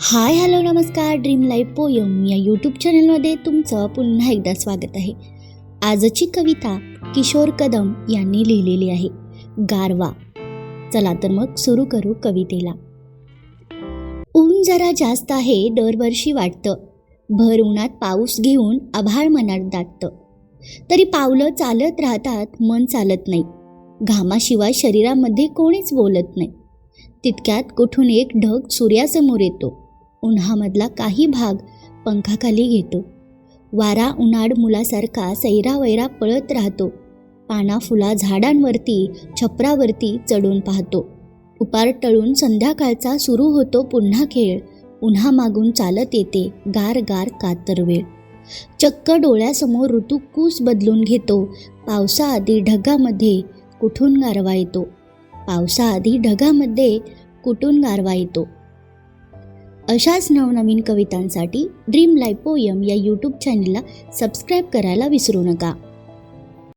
हाय hello नमस्कार dream life poem या YouTube चॅनलमध्ये तुमचं पुन्हा एकदा स्वागत आहे. आजची कविता किशोर कदम यांनी लिहिलेली आहे गारवा. चला तर मग सुरू करू कवितेला. ऊन जरा जास्त आहे दरवर्षी वाटतं. भर उन्हात पाऊस घेऊन आभाळ मनात दाटतं. तरी पावलं चालत राहतात मन चालत नाही. घामाशिवाय शरीरामध्ये कोणीच बोलत नाही. तितक्यात कुठून एक ढग सूर्यासमोर येतो. उन्हामधला काही भाग पंखाखाली घेतो. वारा उन्हाळ मुलासारखा सैरावैरा पळत राहतो. पाना फुला झाडांवरती छपरावरती चढून पाहतो. उपार टळून संध्याकाळचा सुरू होतो पुन्हा खेळ. उन्हा मागून चालत येते गार गार कातरवेळ चक्क डोळ्यासमोर ऋतू कूस बदलून घेतो. पावसाआधी ढगामध्ये कुठून गारवा येतो? पावसाआधी ढगामध्ये कुठून गारवा येतो? अशाच नवनवीन कवितांसाठी ड्रीम लाईफ पोयम या यूट्यूब चॅनलला सबस्क्राईब करायला विसरू नका.